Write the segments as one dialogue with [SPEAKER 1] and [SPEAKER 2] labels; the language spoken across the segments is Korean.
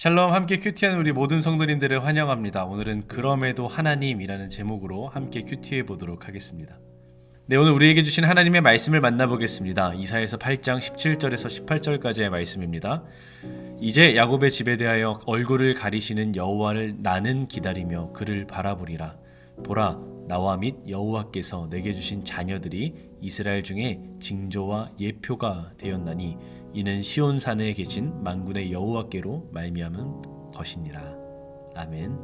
[SPEAKER 1] 샬롬 함께 큐티하는 우리 모든 성도님들을 환영합니다. 오늘은 그럼에도 하나님이라는 제목으로 함께 큐티해 보도록 하겠습니다. 네, 오늘 우리에게 주신 하나님의 말씀을 만나보겠습니다. 이사에서 8장 17절에서 18절까지의 말씀입니다. 이제 야곱의 집에 대하여 얼굴을 가리시는 여호와를 나는 기다리며 그를 바라보리라. 보라, 나와 및 여호와께서 내게 주신 자녀들이 이스라엘 중에 징조와 예표가 되었나니 이는 시온 산에 계신 만군의 여호와께로 말미암은 것이니라. 아멘.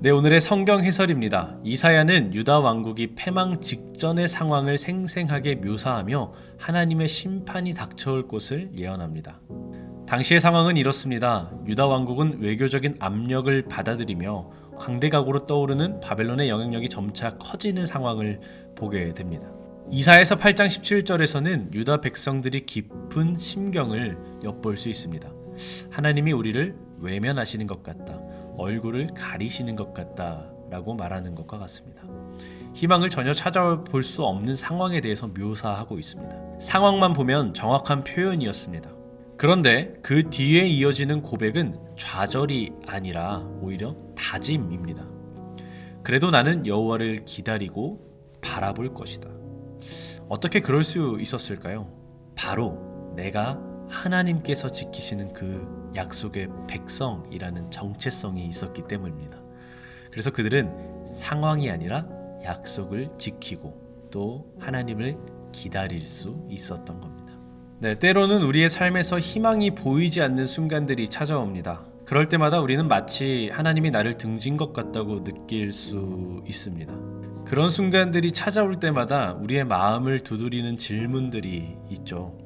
[SPEAKER 1] 네, 오늘의 성경 해설입니다. 이사야는 유다 왕국이 패망 직전의 상황을 생생하게 묘사하며 하나님의 심판이 닥쳐올 것을 예언합니다. 당시의 상황은 이렇습니다. 유다 왕국은 외교적인 압력을 받아들이며 강대각으로 떠오르는 바벨론의 영향력이 점차 커지는 상황을 보게 됩니다. 이사에서 8장 17절에서는 유다 백성들이 깊은 심경을 엿볼 수 있습니다. 하나님이 우리를 외면하시는 것 같다. 얼굴을 가리시는 것 같다 라고 말하는 것과 같습니다. 희망을 전혀 찾아볼 수 없는 상황에 대해서 묘사하고 있습니다. 상황만 보면 정확한 표현이었습니다. 그런데 그 뒤에 이어지는 고백은 좌절이 아니라 오히려 다짐입니다. 그래도 나는 여호와를 기다리고 바라볼 것이다. 어떻게 그럴 수 있었을까요? 바로 내가 하나님께서 지키시는 그 약속의 백성이라는 정체성이 있었기 때문입니다. 그래서 그들은 상황이 아니라 약속을 지키고 또 하나님을 기다릴 수 있었던 겁니다. 네, 때로는 우리의 삶에서 희망이 보이지 않는 순간들이 찾아옵니다. 그럴 때마다 우리는 마치 하나님이 나를 등진 것 같다고 느낄 수 있습니다. 그런 순간들이 찾아올 때마다 우리의 마음을 두드리는 질문들이 있죠.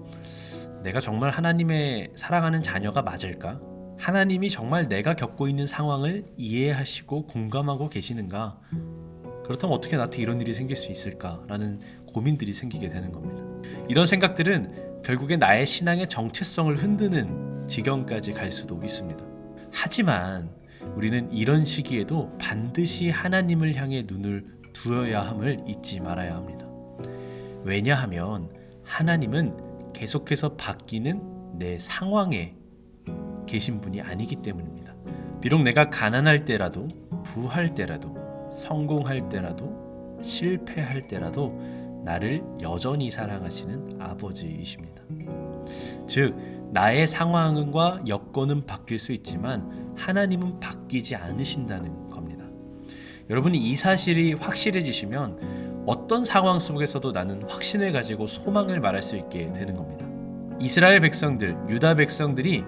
[SPEAKER 1] 내가 정말 하나님의 사랑하는 자녀가 맞을까? 하나님이 정말 내가 겪고 있는 상황을 이해하시고 공감하고 계시는가? 그렇다면 어떻게 나한테 이런 일이 생길 수 있을까라는 고민들이 생기게 되는 겁니다. 이런 생각들은 결국에 나의 신앙의 정체성을 흔드는 지경까지 갈 수도 있습니다. 하지만 우리는 이런 시기에도 반드시 하나님을 향해 눈을 두어야 함을 잊지 말아야 합니다. 왜냐하면 하나님은 계속해서 바뀌는 내 상황에 계신 분이 아니기 때문입니다. 비록 내가 가난할 때라도, 부할 때라도, 성공할 때라도, 실패할 때라도 나를 여전히 사랑하시는 아버지이십니다. 즉, 나의 상황과 여건은 바뀔 수 있지만 하나님은 바뀌지 않으신다는 겁니다. 여러분이 이 사실이 확실해지시면 어떤 상황 속에서도 나는 확신을 가지고 소망을 말할 수 있게 되는 겁니다. 이스라엘 백성들, 유다 백성들이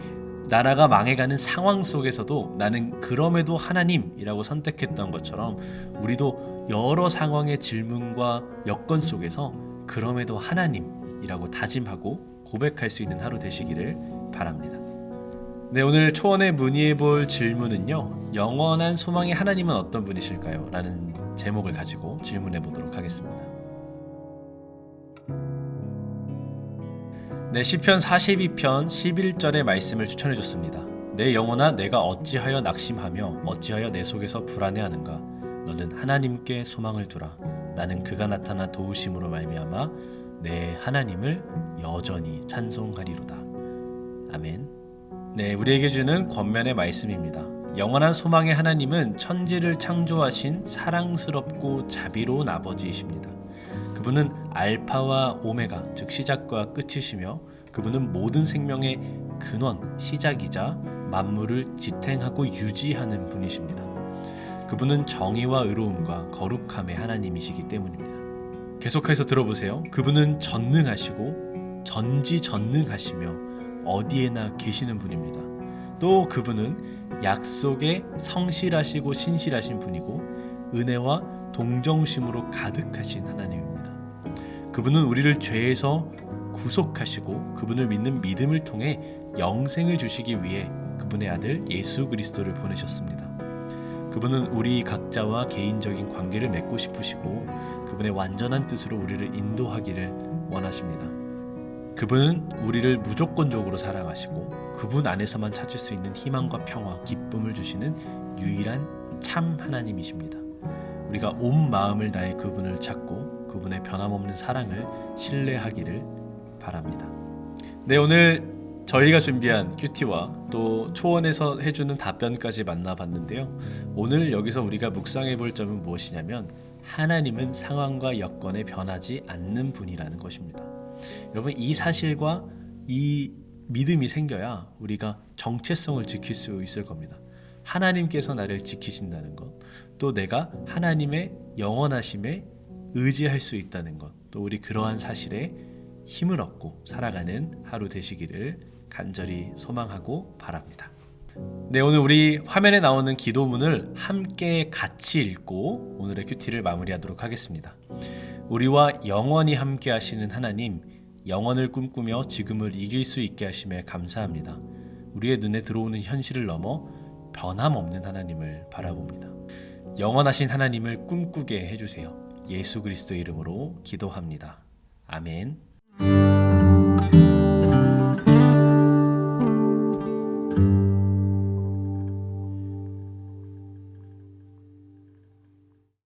[SPEAKER 1] 나라가 망해가는 상황 속에서도 나는 그럼에도 하나님이라고 선택했던 것처럼 우리도 여러 상황의 질문과 여건 속에서 그럼에도 하나님이라고 다짐하고 고백할 수 있는 하루 되시기를 바랍니다. 네, 오늘 초원에 문의해 볼 질문은요. 영원한 소망의 하나님은 어떤 분이실까요? 라는 제목을 가지고 질문해 보도록 하겠습니다. 네, 시편 42편 11절의 말씀을 추천해 줬습니다. 내 영혼아 내가 어찌하여 낙심하며 어찌하여 내 속에서 불안해하는가 너는 하나님께 소망을 두라 나는 그가 나타나 도우심으로 말미암아 내 하나님을 여전히 찬송하리로다. 아멘. 네, 우리에게 주는 권면의 말씀입니다. 영원한 소망의 하나님은 천지를 창조하신 사랑스럽고 자비로운 아버지이십니다. 그분은 알파와 오메가, 즉 시작과 끝이시며 그분은 모든 생명의 근원, 시작이자 만물을 지탱하고 유지하는 분이십니다. 그분은 정의와 의로움과 거룩함의 하나님이시기 때문입니다. 계속해서 들어보세요. 그분은 전능하시고 전지전능하시며 어디에나 계시는 분입니다. 또 그분은 약속에 성실하시고 신실하신 분이고 은혜와 동정심으로 가득하신 하나님입니다. 그분은 우리를 죄에서 구속하시고 그분을 믿는 믿음을 통해 영생을 주시기 위해 그분의 아들 예수 그리스도를 보내셨습니다. 그분은 우리 각자와 개인적인 관계를 맺고 싶으시고 그분의 완전한 뜻으로 우리를 인도하기를 원하십니다. 그분은 우리를 무조건적으로 사랑하시고 그분 안에서만 찾을 수 있는 희망과 평화, 기쁨을 주시는 유일한 참 하나님이십니다. 우리가 온 마음을 다해 그분을 찾고 그분의 변함없는 사랑을 신뢰하기를 바랍니다. 네, 오늘 저희가 준비한 큐티와 또 초원에서 해주는 답변까지 만나봤는데요. 오늘 여기서 우리가 묵상해 볼 점은 무엇이냐면 하나님은 상황과 여건에 변하지 않는 분이라는 것입니다. 여러분 이 사실과 이 믿음이 생겨야 우리가 정체성을 지킬 수 있을 겁니다. 하나님께서 나를 지키신다는 것, 또 내가 하나님의 영원하심에 의지할 수 있다는 것, 또 우리 그러한 사실에 힘을 얻고 살아가는 하루 되시기를 간절히 소망하고 바랍니다. 네, 오늘 우리 화면에 나오는 기도문을 함께 같이 읽고 오늘의 큐티를 마무리하도록 하겠습니다. 우리와 영원히 함께 하시는 하나님, 영원을 꿈꾸며 지금을 이길 수 있게 하심에 감사합니다. 우리의 눈에 들어오는 현실을 넘어 변함없는 하나님을 바라봅니다. 영원하신 하나님을 꿈꾸게 해주세요. 예수 그리스도 이름으로 기도합니다. 아멘.